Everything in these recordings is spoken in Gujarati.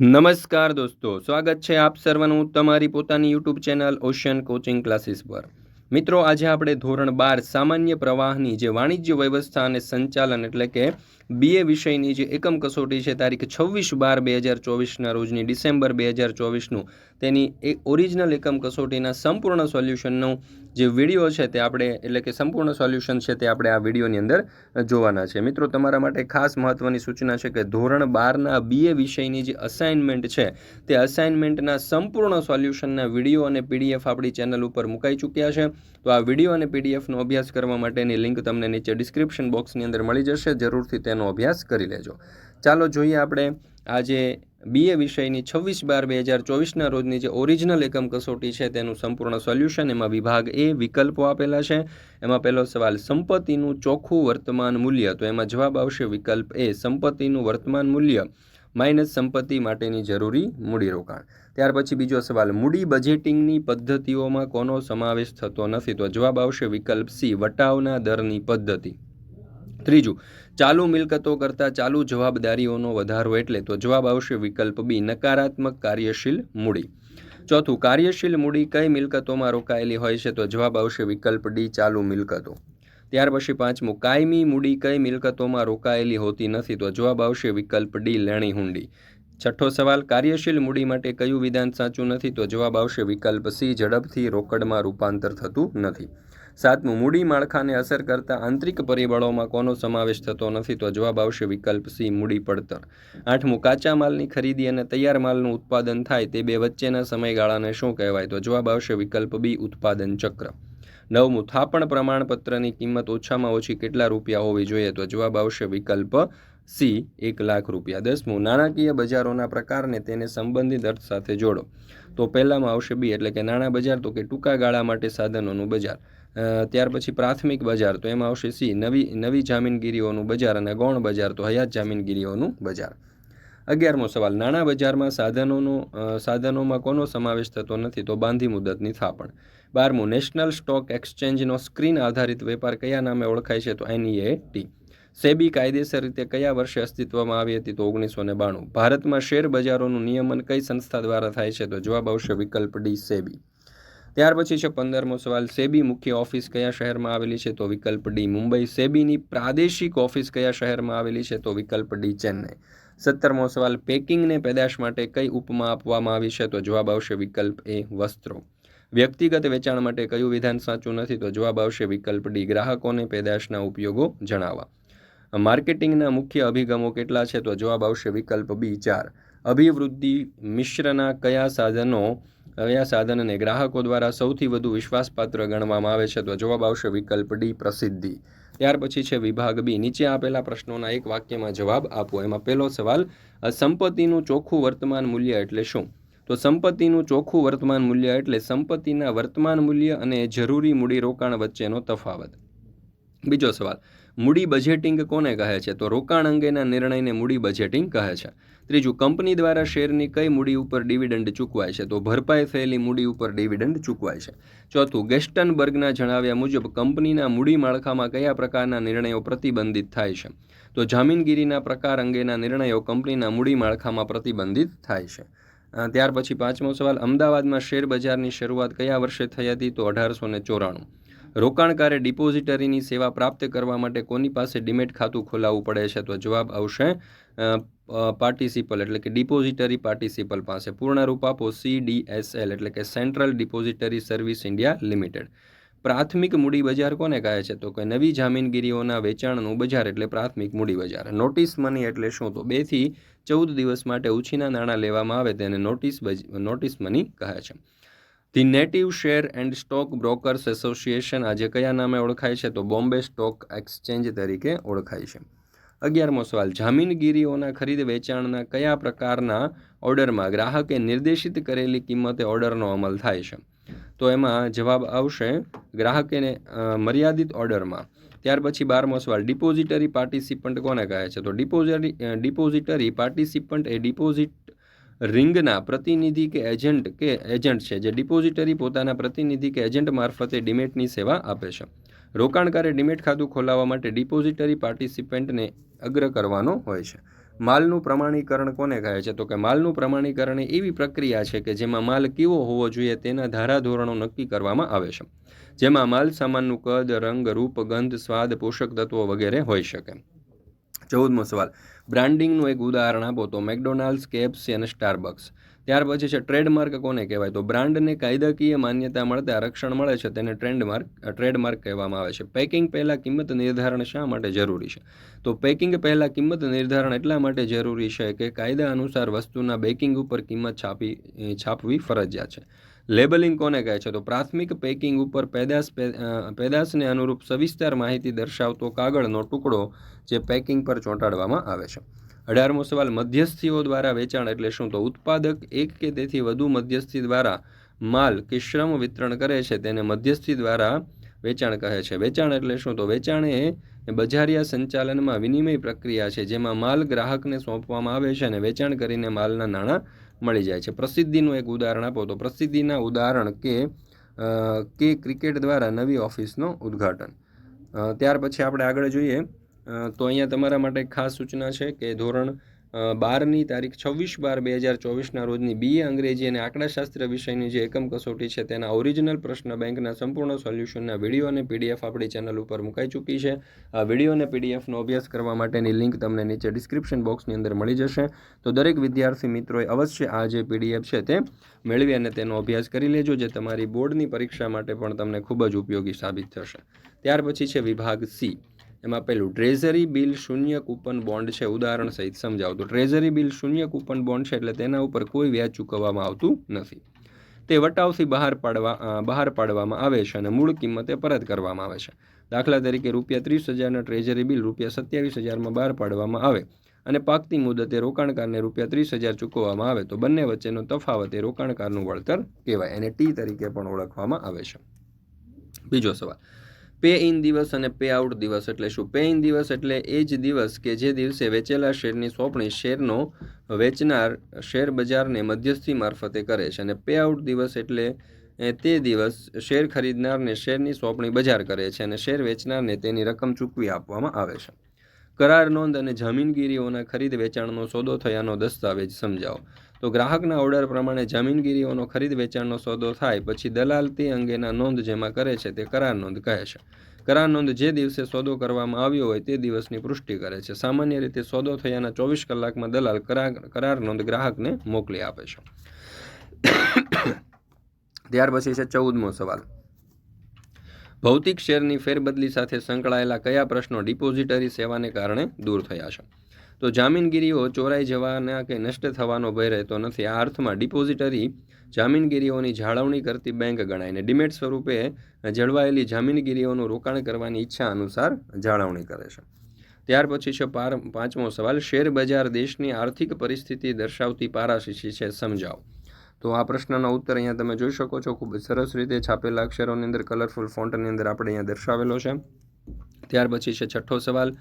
નમસ્કાર દોસ્તો, સ્વાગત છે આપ સર્વનું તમારી પોતાની YouTube channel ocean coaching classes પર. મિત્રો, આજે આપણે ધોરણ બાર સામાન્ય પ્રવાહની જે વાણિજ્ય વ્યવસ્થા અને સંચાલન એટલે કે બીએ વિષયની જે એકમ કસોટી છે, તારીખ છવ્વીસ બાર બે હજાર ચોવીસના રોજની ડિસેમ્બર બે હજાર ચોવીસનું, તેની એ ઓરિજિનલ એકમ કસોટીના સંપૂર્ણ સોલ્યુશનનું જે વીડિયો છે તે આપણે, એટલે કે સંપૂર્ણ સોલ્યુશન છે તે આપણે આ વિડીયોની અંદર જોવાના છે. મિત્રો, તમારા માટે ખાસ મહત્ત્વની સૂચના છે કે ધોરણ બારના બીએ વિષયની જે અસાઇનમેન્ટ છે, તે અસાઇનમેન્ટના સંપૂર્ણ સોલ્યુશનના વીડિયો અને પીડીએફ આપણી ચેનલ ઉપર મુકાઈ ચૂક્યા છે. તો આ વીડિયો અને પીડીએફનો અભ્યાસ કરવા માટેની લિંક તમને નીચે ડિસ્ક્રિપ્શન બોક્સની અંદર મળી જશે. જરૂરથી તેનો અભ્યાસ કરી લેજો. ચાલો જોઈએ આપણે આજે બીએ વિષયની છવ્વીસ બાર બે હજાર ચોવીસના રોજની જે ઓરિજિનલ એકમ કસોટી છે તેનું સંપૂર્ણ સોલ્યુશન એમાં વિભાગ એ વિકલ્પો આપેલા છે. એમાં પહેલો સવાલ, સંપત્તિનું ચોખ્ખું વર્તમાન મૂલ્ય? તો એમાં જવાબ આવશે વિકલ્પ એ સંપત્તિનું વર્તમાન મૂલ્ય માઇનસ સંપત્તિ માટેની જરૂરી મૂડીરોકાણ. ત્યાર પછી બીજો સવાલ, મૂડી બજેટિંગની પદ્ધતિઓમાં કોનો સમાવેશ થતો નથી? તો જવાબ આવશે વિકલ્પ સી વટાવના દરની પદ્ધતિ. ત્રીજું, ચાલુ મિલકતો કરતાં ચાલુ જવાબદારીઓનો વધારો એટલે તો જવાબ આવશે વિકલ્પ બી, નકારાત્મક કાર્યશીલ મૂડી. ચોથું, કાર્યશીલ મૂડી કઈ મિલકતોમાં રોકાયેલી હોય છે તો જવાબ આવશે વિકલ્પ ડી, ચાલુ મિલકતો. ત્યાર પછી પાંચમું, કાયમી મૂડી કઈ મિલકતોમાં રોકાયેલી હોતી નથી તો જવાબ આવશે વિકલ્પ ડી, લેણી હુંડી. છઠ્ઠો સવાલ, કાર્યશીલ મૂડી માટે કયું વિધાન સાચું નથી તો જવાબ આવશે વિકલ્પ સી, ઝડપથી રોકડમાં રૂપાંતર થતું નથી. સાતમું, મૂડી માળખાને અસર કરતા આંતરિક પરિબળોમાં કોનો સમાવેશ થતો નથી તો જવાબ આવશે વિકલ્પ સી, મૂડી પડતર. આઠમું, કાચા માલની ખરીદી અને તૈયાર માલનું ઉત્પાદન થાય તે બે વચ્ચેના સમયગાળાને શું કહેવાય? તો જવાબ આવશે વિકલ્પ બી, ઉત્પાદન ચક્ર. નવમું, થાપણ પ્રમાણપત્રની કિંમત ઓછામાં ઓછી કેટલા રૂપિયા હોવી જોઈએ? તો જવાબ આવશે વિકલ્પ સી, એક લાખ રૂપિયા. દસમું નાણાકીય બજારોના પ્રકારને તેને સંબંધિત અર્થ સાથે જોડો. તો પહેલામાં આવશે બી, એટલે કે નાણાં બજાર, તો કે ટૂંકા ગાળા માટે સાધનોનું બજાર. ત્યાર પછી પ્રાથમિક બજાર, તો એમાં આવશે સી, નવી નવી જામીનગીરીઓનું બજાર અને ગૌણ બજાર, તો હયાત જામીનગીરીઓનું બજાર. અગિયારમો સવાલ, નાણાં બજારમાં સાધનોનો સાધનોમાં કોનો સમાવેશ થતો નથી, તો બાંધી મુદતની થાપણ. બારમું, નેશનલ સ્ટોક એક્સચેન્જનો સ્ક્રીન આધારિત વેપાર કયા નામે ઓળખાય છે, તો એનઈએટી સેબી કાયદેસર રીતે કયા વર્ષે અસ્તિત્વમાં આવી હતી તો ઓગણીસો ને બાણું. ભારતમાં શેર બજારોનું નિયમન કઈ સંસ્થા દ્વારા થાય છે તો જવાબ આવશે વિકલ્પ ડી, સેબી. ત્યાર પછી છે પંદરમો સવાલ, સેબી મુખ્ય ઓફિસ કયા શહેરમાં આવેલી છે તો વિકલ્પ ડી, મુંબઈ. સેબીની પ્રાદેશિક ઓફિસ કયા શહેરમાં આવેલી છે તો વિકલ્પ ડી, ચેન્નઈ. સત્તરમો સવાલ, પેકિંગને પેદાશ માટે કઈ ઉપમા આપવામાં આવી છે તો જવાબ આવશે વિકલ્પ એ, વસ્ત્રો. વ્યક્તિગત વેચાણ માટે કયું વિધાન સાચું નથી તો જવાબ આવશે વિકલ્પ ડી, ગ્રાહકોને પેદાશના ઉપયોગો જણાવવા. માર્કેટિંગના મુખ્ય અભિગમો કેટલા છે તો જવાબ આવશે વિકલ્પ બી ચાર. અભિવૃદ્ધિ મિશ્રના કયા સાધનો, કયા સાધનને ગ્રાહકો દ્વારા સૌથી વધુ વિશ્વાસપાત્ર ગણવામાં આવે છે તો જવાબ આવશે વિકલ્પ ડી, પ્રસિદ્ધિ. ત્યાર પછી છે વિભાગ બી. નીચે આપેલા પ્રશ્નોના એક વાક્યમાં જવાબ આપો. એમાં પહેલો સવાલ સંપત્તિનું ચોખ્ખું વર્તમાન મૂલ્ય એટલે શું? તો સંપત્તિનું ચોખ્ખું વર્તમાન મૂલ્ય એટલે સંપત્તિના વર્તમાન મૂલ્ય અને જરૂરી મૂડીરોકાણ વચ્ચેનો તફાવત. બીજો સવાલ મૂડી બજેટિંગ કોને કહે છે? તો રોકાણ અંગેના નિર્ણયને મૂડી બજેટિંગ કહે છે. ત્રીજું, કંપની દ્વારા શેરની કઈ મૂડી ઉપર ડિવિડન્ડ ચૂકવાય છે? તો ભરપાઈ થયેલી મૂડી ઉપર ડિવિડન્ડ ચૂકવાય છે. ચોથું, ગેસ્ટનબર્ગના જણાવ્યા મુજબ કંપનીના મૂડી માળખામાં કયા પ્રકારના નિર્ણયો પ્રતિબંધિત થાય છે? તો જામીનગીરીના પ્રકાર અંગેના નિર્ણયો કંપનીના મૂડી માળખામાં પ્રતિબંધિત થાય છે. ત્યાર પછી પાંચમો સવાલ, અમદાવાદમાં શેર બજારની શરૂઆત કયા વર્ષે થઈ હતી? તો અઢારસો ને ચોરાણું. રોકાણકારે ડિપોઝિટરીની સેવા પ્રાપ્ત કરવા માટે કોની પાસે ડિમેટ ખાતું ખોલાવવું પડે છે તો જવાબ આવશે પાર્ટિસિપલ એટલે કે ડિપોઝિટરી પાર્ટિસિપલ પાસે. પૂર્ણ રૂપ આપો સીડીએસએલ એટલે કે central depository service India limited. પ્રાથમિક મૂડી બજાર કોને કહે છે? તો કે નવી જામીનગીરીઓના વેચાણનું બજાર એટલે પ્રાથમિક મૂડી બજાર નોટિસ મની એટલે શું? તો બેથી ચૌદ દિવસ માટે ઉછીના નાણાં લેવામાં આવે તેને નોટિસ નોટિસ મની કહે છે. The native share and stock brokers association આજે કયા નામે ઓળખાય છે? તો બોમ્બે સ્ટોક એક્સચેન્જ તરીકે ઓળખાય છે. અગિયારમો સવાલ, જામીનગીરીઓના ખરીદ વેચાણના કયા પ્રકારના ઓર્ડરમાં ગ્રાહકે નિર્દેશિત કરેલી કિંમતે ઓર્ડરનો અમલ થાય છે? તો એમાં જવાબ આવશે ગ્રાહકેને મર્યાદિત ઓર્ડરમાં. ત્યાર પછી બારમો સવાલ, ડિપોઝિટરી પાર્ટિસિપન્ટ કોને કહે છે? તો ડિપોઝરી ડિપોઝિટરી પાર્ટિસિપન્ટ એ ડિપોઝિટ રિંગના પ્રતિનિધિ કે એજન્ટ કે એજન્ટ છે, જે ડિપોઝિટરી પોતાના પ્રતિનિધિ કે એજન્ટ મારફતે ડિમેટની સેવા આપે છે. રોકાણકારે ડિમેટ ખાતું ખોલાવવા માટે ડિપોઝિટરી પાર્ટિસિપેન્ટને અગ્ર કરવાનો હોય છે. માલનું પ્રમાણીકરણ કોને કહે છે? તો કે માલનું પ્રમાણીકરણ એ એવી પ્રક્રિયા છે કે જેમાં માલ કેવો હોવો જોઈએ તેના ધારાધોરણો નક્કી કરવામાં આવે છે. જેમાં માલ સામાનનું કદ, રંગ, રૂપ, ગંધ, સ્વાદ, પોષક તત્વો વગેરે હોઈ શકે. ચૌદમો સવાલ. બ્રાન્ડિંગનું એક ઉદાહરણ આપો તો મેકડોનાલ્ડ્સ કેએફસી અને સ્ટારબક્સ. ત્યાર પછી છે ટ્રેડમાર્ક કોને કહેવાય? તો બ્રાન્ડને કાયદાકીય માન્યતા મળતા રક્ષણ મળે છે તેને ટ્રેન્ડમાર્ક, ટ્રેડમાર્ક કહેવામાં આવે છે. પેકિંગ પહેલાં કિંમત નિર્ધારણ શા માટે જરૂરી છે? તો પેકિંગ પહેલાં કિંમત નિર્ધારણ એટલા માટે જરૂરી છે કે કાયદા અનુસાર વસ્તુના બેકિંગ ઉપર કિંમત છાપી, છાપવી ફરજિયાત છે. લેબલિંગ કોને કહે છે? તો પ્રાથમિક પેકિંગ ઉપર પેદાશ પેદાશને અનુરૂપ સવિસ્તાર માહિતી દર્શાવતો કાગળનો ટુકડો જે પેકિંગ પર ચોંટાડવામાં આવે છે. અઢારમો સવાલ, મધ્યસ્થીઓ દ્વારા વેચાણ એટલે શું? તો ઉત્પાદક એક કે તેથી વધુ મધ્યસ્થી દ્વારા માલ કે શ્રમ વિતરણ કરે છે તેને મધ્યસ્થી દ્વારા વેચાણ કહે છે. વેચાણ એટલે શું? તો વેચાણ એ બજારિયા સંચાલનમાં વિનિમય પ્રક્રિયા છે જેમાં માલ ગ્રાહકને સોંપવામાં આવે છે અને વેચાણ કરીને માલના નાણાં મળી જાય છે. પ્રસિદ્ધિનું એક ઉદાહરણ આપો તો પ્રસિદ્ધિના ઉદાહરણ કે કે ક્રિકેટ દ્વારા નવી ઓફિસનું ઉદ્ઘાટન. ત્યાર પછી આપણે આગળ જોઈએ. તો અહીંયા તમારા માટે ખાસ સૂચના છે કે ધોરણ બારની તારીખ છવ્વીસ બાર બે હજાર ચોવીસના રોજની બીએ અંગ્રેજી અને આંકડાશાસ્ત્ર વિષયની જે એકમ કસોટી છે તેના ઓરિજિનલ પ્રશ્ન બેંકના સંપૂર્ણ સોલ્યુશનના વીડિયો અને પીડીએફ આપણી ચેનલ ઉપર મુકાઈ ચૂકી છે. આ વીડિયો અને પીડીએફનો અભ્યાસ કરવા માટેની લિંક તમને નીચે ડિસ્ક્રિપ્શન બોક્સની અંદર મળી જશે. તો દરેક વિદ્યાર્થી મિત્રોએ અવશ્ય આ જે પીડીએફ છે તે મેળવી અને તેનો અભ્યાસ કરી લેજો, જે તમારી બોર્ડની પરીક્ષા માટે પણ તમને ખૂબ જ ઉપયોગી સાબિત થશે. ત્યાર પછી છે વિભાગ સી. એમાં પેલું ટ્રેઝરી બિલ શૂન્ય કૂપન બોન્ડ છે, ઉદાહરણ સહિત સમજાવો. ટ્રેઝરી બિલ શૂન્ય કૂપન બોન્ડ છે, એટલે તેના ઉપર કોઈ વ્યાજ ચૂકવવામાં આવતું નથી. તે વટાવથી બહાર પાડવા બહાર પાડવામાં આવે છે અને મૂળ કિંમતે પરત કરવામાં આવે છે. દાખલા તરીકે રૂપિયા ત્રીસ હજારના ટ્રેઝરી બિલ રૂપિયા સત્યાવીસ હજારમાં બહાર પાડવામાં આવે અને પાકતી મુદતે રોકાણકારને રૂપિયા ત્રીસ હજાર ચૂકવવામાં આવે, તો બંને વચ્ચેનો તફાવત એ રોકાણકારનું વળતર કહેવાય. એને ટી તરીકે પણ ઓળખવામાં આવે છે. બીજો સવાલ. પે ઇન દિવસ અને પે આઉટ દિવસ એટલે શું? પે ઇન દિવસ એટલે એ જ દિવસ કે જે દિવસે વેચેલા શેરની સોંપણી શેરનો વેચનાર શેર બજારને મધ્યસ્થી મારફતે કરે છે. અને પે આઉટ દિવસ એટલે તે દિવસ શેર ખરીદનારને શેરની સોંપણી બજાર કરે છે અને શેર વેચનારને તેની રકમ ચૂકવી આપવામાં આવે છે. કરાર નોંધ અને જમીનગીરીઓના ખરીદ વેચાણનો સોદો થયાનો દસ્તાવેજ સમજાવો. તો ગ્રાહકના ઓર્ડર પ્રમાણે જામીનગીરીઓનો ખરીદ વેચાણનો સોદો થાય, પછી દલાલ તે અંગેના નોંધ જેમાં કરે છે તે કરાર નોંધ કહે છે. કરાર નોંધ જે દિવસે સોદો કરવામાં આવ્યો હોય તે દિવસની પુષ્ટિ કરે છે. સામાન્ય રીતે સોદો થયાના ચોવીસ કલાકમાં દલાલ કરાર નોંધ ગ્રાહકને મોકલી આપે છે. ત્યાર પછી છે ચૌદમો સવાલ. ભૌતિક શેરની ફેરબદલી સાથે સંકળાયેલા કયા પ્રશ્નો ડિપોઝિટરી સેવાને કારણે દૂર થયા છે? તો જામીનગીરીઓ ચોરાઈ જવાના કે નષ્ટ થવાનો ભય રહેતો નથી. આ અર્થમાં ડિપોઝિટરી જામીનગીરીઓની જાળવણી કરતી બેંક ગણાય ને ડિમેટ સ્વરૂપે જળવાયેલી જામીનગીરીઓનું રોકાણ કરવાની ઈચ્છા અનુસાર જાળવણી કરે છે. ત્યાર પછી છે પાર, પાંચમો સવાલ, શેર બજાર દેશની આર્થિક પરિસ્થિતિ દર્શાવતી પારાશીશી છે સમજાવો. તો આ પ્રશ્નનો ઉત્તર અહીંયા તમે જોઈ શકો છો. ખૂબ સરસ રીતે છાપેલા અક્ષરોની અંદર કલરફુલ ફોન્ટની અંદર આપણે અહીંયા દર્શાવેલો છે. ત્યાર પછી છે છઠ્ઠો સવાલ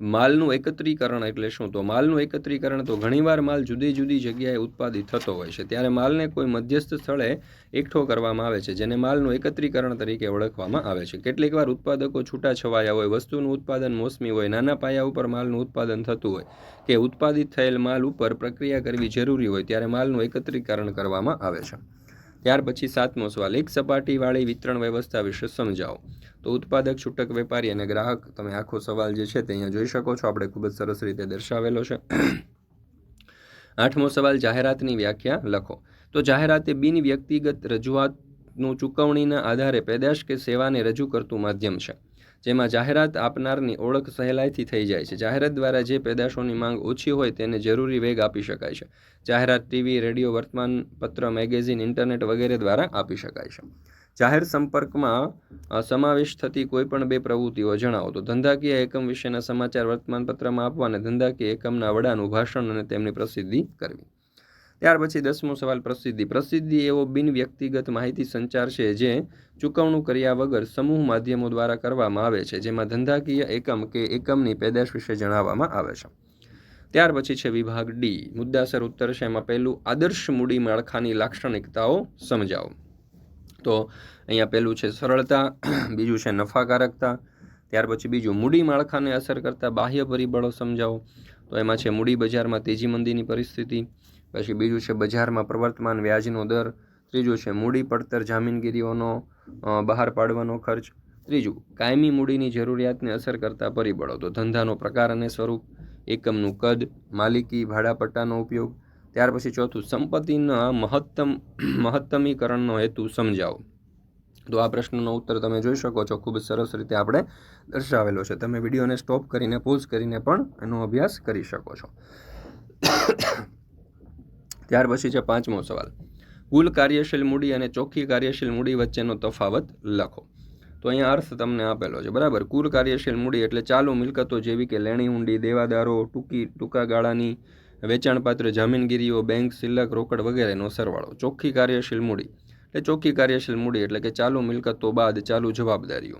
માલનું એકત્રીકરણ એટલે શું? તો માલનું એકત્રીકરણ તો ઘણીવાર માલ જુદી જુદી જગ્યાએ ઉત્પાદિત થતો હોય છે. ત્યારે માલને કોઈ મધ્યસ્થ સ્થળે એકઠો કરવામાં આવે છે, જેને માલનું એકત્રીકરણ તરીકે ઓળખવામાં આવે છે. કેટલીક વાર ઉત્પાદકો છૂટાછવાયા હોય, વસ્તુનું ઉત્પાદન મોસમી હોય, નાના પાયા ઉપર માલનું ઉત્પાદન થતું હોય કે ઉત્પાદિત થયેલ માલ ઉપર પ્રક્રિયા કરવી જરૂરી હોય, ત્યારે માલનું એકત્રીકરણ કરવામાં આવે છે. ત્યાર પછી સાતમો સવાલ, એક સપાટીવાળી વિતરણ વ્યવસ્થા વિશે સમજાવો. તો ઉત્પાદક, છૂટક, વેપારી અને ગ્રાહક, તમે આખો સવાલ જે છે તે અહીંયા જોઈ શકો છો. આપણે ખૂબ જ સરસ રીતે દર્શાવેલો છે. આઠમો સવાલ, જાહેરાતની વ્યાખ્યા લખો. તો જાહેરાત એ બિન વ્યક્તિગત રજૂઆતનું ચૂકવણીના આધારે પેદાશ કે સેવાને રજૂ કરતું માધ્યમ છે. જેમાં જાહેરાત આપનારની ઓળખ સહેલાઈથી થઈ જાય છે. જાહેરાત દ્વારા જે પેદાશોની માંગ ઓછી હોય તેને જરૂરી વેગ આપી શકાય છે. જાહેરાત ટીવી, રેડિયો વર્તમાનપત્ર મેગેઝિન, ઇન્ટરનેટ વગેરે દ્વારા આપી શકાય છે. જાહેર સંપર્કમાં સમાવેશ થતી કોઈપણ બે પ્રવૃત્તિઓ જણાવો તો ધંધાકીય એકમ વિશેના સમાચાર વર્તમાનપત્રમાં આપવા અને ધંધાકીય એકમના વડાનું ભાષણ અને તેમની પ્રસિદ્ધિ કરવી. ત્યાર પછી દસમો સવાલ, પ્રસિદ્ધિ. પ્રસિદ્ધિ એવો બિન વ્યક્તિગત માહિતી સંચાર છે જે ચૂકવણું કર્યા વગર સમૂહ માધ્યમો દ્વારા કરવામાં આવે છે, જેમાં ધંધાકીય એકમ કે એકમની પેદાશ વિશે જણાવવામાં આવે છે. ત્યાર પછી છે વિભાગ ડી. મુદ્દાસર ઉત્તર છે એમાં પહેલું, આદર્શ મૂડી માળખાની લાક્ષણિકતાઓ સમજાવો. તો અહીંયા પહેલું છે સરળતા, બીજું છે નફાકારકતા, ત્યાર પછી બીજું, મૂડી માળખાને અસર કરતા બાહ્ય પરિબળો સમજાવો. તો એમાં છે મૂડી બજારમાં તેજી મંદીની પરિસ્થિતિ, પછી બીજું છે બજારમાં પ્રવર્તમાન વ્યાજનો દર, ત્રીજું છે મૂડી પડતર જામીનગીરીઓનો બહાર પાડવાનો ખર્ચ, ત્રીજું કાયમી મૂડીની જરૂરિયાતને અસર કરતા પરિબળો, તો ધંધાનો પ્રકાર અને સ્વરૂપ, એકમનું કદ, માલિકી, ભાડાપટ્ટાનો ઉપયોગ, ત્યાર પછી ચોથું સંપત્તિના મહત્તમ, મહત્તમીકરણનો હેતુ સમજાવો. તો આ પ્રશ્નનો ઉત્તર તમે જોઈ શકો છો. ખૂબ સરસ રીતે આપણે દર્શાવેલો છે. તમે વિડીયોને સ્ટોપ કરીને, પોઝ કરીને પણ એનો અભ્યાસ કરી શકો છો. ત્યાર પછી છે પાંચમો સવાલ. કુલ કાર્યશીલ મૂડી અને ચોખ્ખી કાર્યશીલ મૂડી વચ્ચેનો તફાવત લખો. તો અહીંયા અર્થ તમને આપેલો છે. બરાબર? કુલ કાર્યશીલ મૂડી એટલે ચાલુ મિલકતો જેવી કે લેણી ઊંડી, દેવાદારો, ટૂંકી, ટૂંકા ગાળાની વેચાણપાત્ર, જામીનગીરીઓ, બેંક સિલક રોકડ વગેરેનો સરવાળો. ચોખ્ખી કાર્યશીલ મૂડી. એટલે ચોખ્ખી કાર્યશીલ મૂડી એટલે કે ચાલુ મિલકતો બાદ ચાલુ જવાબદારીઓ.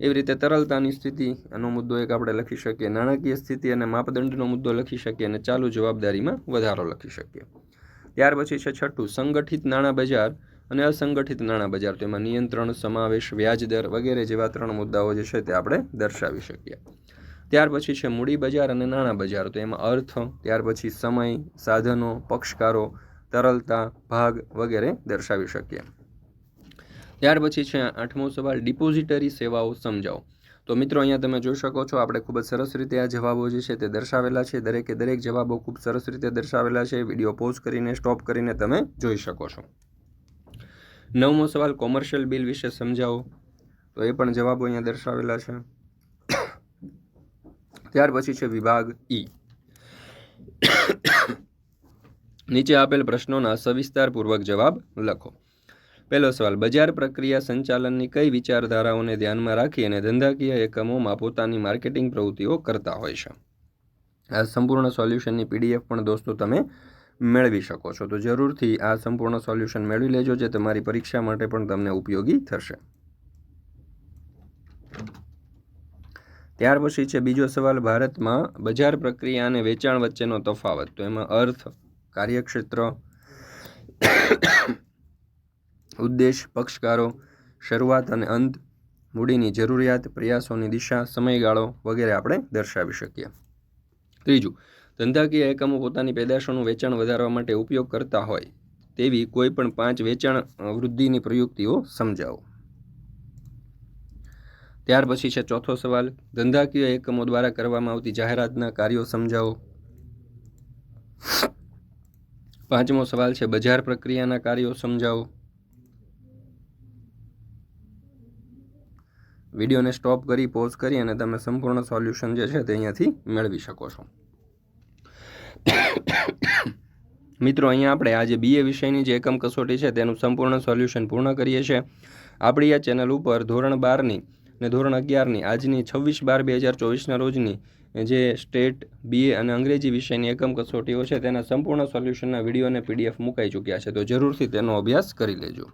એવી રીતે તરલતાની સ્થિતિ, આનો મુદ્દો એક આપણે લખી શકીએ. નાણાકીય સ્થિતિ અને માપદંડનો મુદ્દો લખી શકીએ અને ચાલુ જવાબદારીમાં વધારો લખી શકીએ. ત્યાર પછી છે છઠ્ઠું, સંગઠિત નાણાં બજાર અને અસંગઠિત નાણાં બજાર. તો એમાં નિયંત્રણ, સમાવેશ વ્યાજદર વગેરે જેવા ત્રણ મુદ્દાઓ જે છે તે આપણે દર્શાવી શકીએ. ત્યાર પછી છે મૂડી બજાર અને નાણાં બજાર. તો એમાં અર્થ, ત્યાર પછી સમય, સાધનો, પક્ષકારો તરલતા ભાગ વગેરે દર્શાવી શકીએ. ત્યાર પછી છે આઠમો સવાલ ડિપોઝિટરી સેવાઓ સમજાવો. તો મિત્રો, અહીંયા તમે જોઈ શકો છો, આપણે ખૂબ જ સરસ રીતે આ જવાબો જે છે તે દર્શાવેલા છે. દરેકે દરેક જવાબો ખૂબ સરસ રીતે દર્શાવેલા છે. વીડિયો પોઝ કરીને, સ્ટોપ કરીને તમે જોઈ શકો છો. નવમો સવાલ કોમર્શિયલ બિલ વિશે સમજાવો. તો એ પણ જવાબો અહીંયા દર્શાવેલા છે. ત્યાર પછી છે વિભાગ ઈ નીચે આપેલ પ્રશ્નોના સવિસ્તારપૂર્વક જવાબ લખો. પહેલો સવાલ, બજાર પ્રક્રિયા સંચાલનની કઈ વિચારધારાઓને ધ્યાનમાં રાખી અને ધંધાકીય એકમોમાં પોતાની માર્કેટિંગ પ્રવૃત્તિઓ કરતા હોય છે? આ સંપૂર્ણ સોલ્યુશનની પીડીએફ પણ દોસ્તો તમે મેળવી શકો છો. તો જરૂરથી આ સંપૂર્ણ સોલ્યુશન મેળવી લેજો, જે તમારી પરીક્ષા માટે પણ તમને ઉપયોગી થશે. ત્યાર પછી છે બીજો સવાલ, ભારતમાં બજાર પ્રક્રિયા અને વેચાણ વચ્ચેનો તફાવત. તો એમાં અર્થ કાર્યક્ષેત્ર, ઉદ્દેશ, પક્ષકારો, શરૂઆત અને અંત, મૂડીની જરૂરિયાત, પ્રયાસોની દિશા, સમયગાળો વગેરે આપણે દર્શાવી શકીએ. ત્રીજું, ધંધાકીય એકમો પોતાની પેદાશોનું વેચાણ વધારવા માટે ઉપયોગ કરતા હોય તેવી કોઈ પણ પાંચ વેચાણ વૃદ્ધિની પ્રયુક્તિઓ સમજાવો. ત્યાર પછી છે ચોથો સવાલ, ધંધાકીય એકમો દ્વારા કરવામાં આવતી જાહેરાતના કાર્યો સમજાવો. પાંચમો સવાલ છે, બજાર પ્રક્રિયાના કાર્યો સમજાવો. વિડીયોને સ્ટોપ કરી, પોઝ કરી અને તમે સંપૂર્ણ સોલ્યુશન જે છે તે અહીંયાથી મેળવી શકો છો. મિત્રો, અહીંયા આપણે આજે બીએ વિષયની જે એકમ કસોટી છે તેનું સંપૂર્ણ સોલ્યુશન પૂર્ણ કરીએ છીએ. આપણી આ ચેનલ ઉપર ધોરણ બારની ને ધોરણ અગિયારની, આજની છવ્વીસ બાર બે હજાર ચોવીસના રોજની જે સ્ટેટ બીએ અને અંગ્રેજી વિષયની એકમ કસોટીઓ છે, તેના સંપૂર્ણ સોલ્યુશનના વીડિયો અને પીડીએફ મુકાઈ ચૂક્યા છે. તો જરૂરથી તેનો અભ્યાસ કરી લેજો.